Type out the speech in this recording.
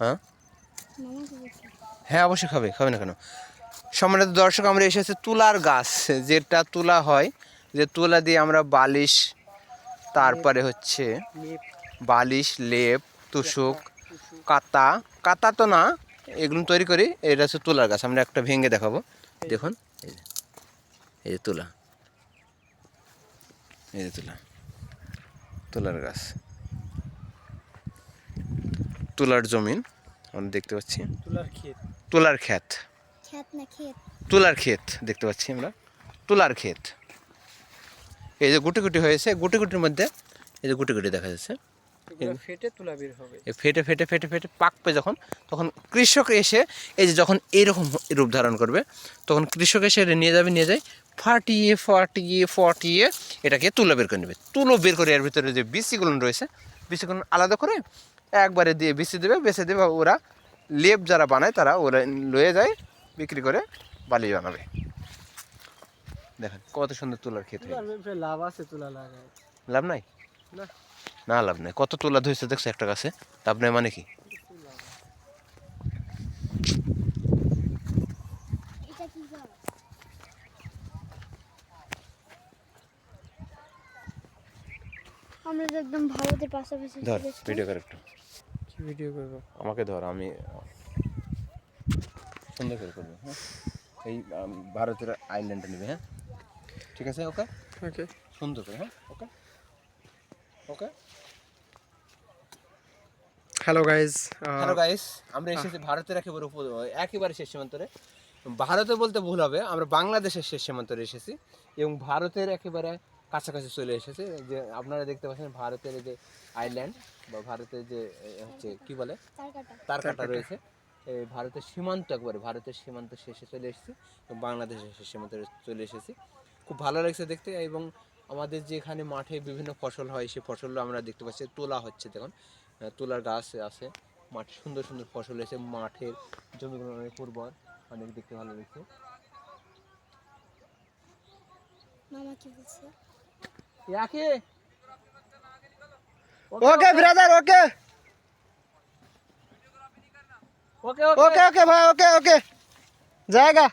হ্যাঁ? হ্যাঁ অবশ্যই খাবে খাবে না কেন? সম্মানিত দর্শক আমরা এসেছি তুলার গাছ যেটা তুলা হয়। যে তুলা দিয়ে আমরা বালিশ তারপরে হচ্ছে বালিশ লেপ তুষুক কাতা। কাতা তো না এগুলো তৈরি করি এটা হচ্ছে তুলার গাছ আমরা একটা ভেঙে দেখাবো। দেখুন এই যে এই যে তুলা। এই যে তুলা তুলার গাছ। তুলার জমিন আমরা দেখতে পাচ্ছি। তুলার ক্ষেত। তুলার ক্ষেত। খেত না তুলার ক্ষেত দেখতে পাচ্ছি আমরা। তুলার ক্ষেত। এই যে গুটি গুটি হয়েছে গুটি গুটির মধ্যে এই যে গুটি গুটি দেখা যাচ্ছে। ফেটে তুলা বের হবে। ফেটে ফেটে ফেটে ফেটে পাকবে যখন তখন কৃষক এসে এই যে যখন এইরকম রূপ ধারণ করবে তখন কৃষক এসে এটা নিয়ে যাবে নিয়ে যায় ফাটিয়ে ফাটিয়ে ফাটিয়ে এটাকে তুলো বের করে নেবে। তুলো বের করে এর ভিতরে যে বিচিগুলো রয়েছে বিচিগুলো আলাদা করে একবারে দিয়ে বেছে দেবে বেছে দেবে ওরা লেপ যারা বানায় তারা ওরা লয়ে যায় বিক্রি করে বালি বানাবে। দেখেন কত সুন্দর তুলার ক্ষেত লাভ আছে তুলা লাভ নাই? না। না লাভ নাই। কত তুলা ধরেছে দেখছে একটা গাছে? লাভ নাই মানে কি এটা কি গাছ আমরা তো একদম ভারতের পাশাপাশি ধর ভিডিও করে একটু। কি ভিডিও করব? আমাকে ধর আমি সুন্দর করে করব হ্যাঁ? এই ভারতের আইল্যান্ডটা নেবে হ্যাঁ? ঠিক আছে ওকে ওকে সুন্দর করে হ্যাঁ? Okay okay hello guys hello guys আমরা এসেছি ভারতের একেবারে একেবারে শেষ সীমান্তরে। ভারতে বলতে ভুল হবে আমরা বাংলাদেশের শেষ সীমান্তরে এসেছি। এবং ভারতের একেবারে কাছাকাছি চলে এসেছে। যে আপনারা দেখতে পাচ্ছেন ভারতের যে আইল্যান্ড বা ভারতের যে হচ্ছে কি বলে? তার কাটা তারকাটা। রয়েছে। এই ভারতের সীমান্ত একবারে ভারতের সীমান্ত শেষে চলে এসেছি এবং বাংলাদেশের শেষ সীমান্তে চলে এসেছি। খুব ভালো লাগছে দেখতে এবং আমাদের যেখানে মাঠে বিভিন্ন ফসল হয় সেই ফসলগুলো আমরা দেখতে পাচ্ছি। তোলা হচ্ছে দেখুন। তোলার গাছ আছে। মাঠে সুন্দর সুন্দর ফসল এসে মাঠের জমিগুলো অনেক উর্বর অনেক দেখতে ভালো লাগছে। মামা কি বলছে? ইয়াকে ওকে ব্রাদার ওকে ওকে ওকে ওকে ভাই ওকে ওকে জায়গা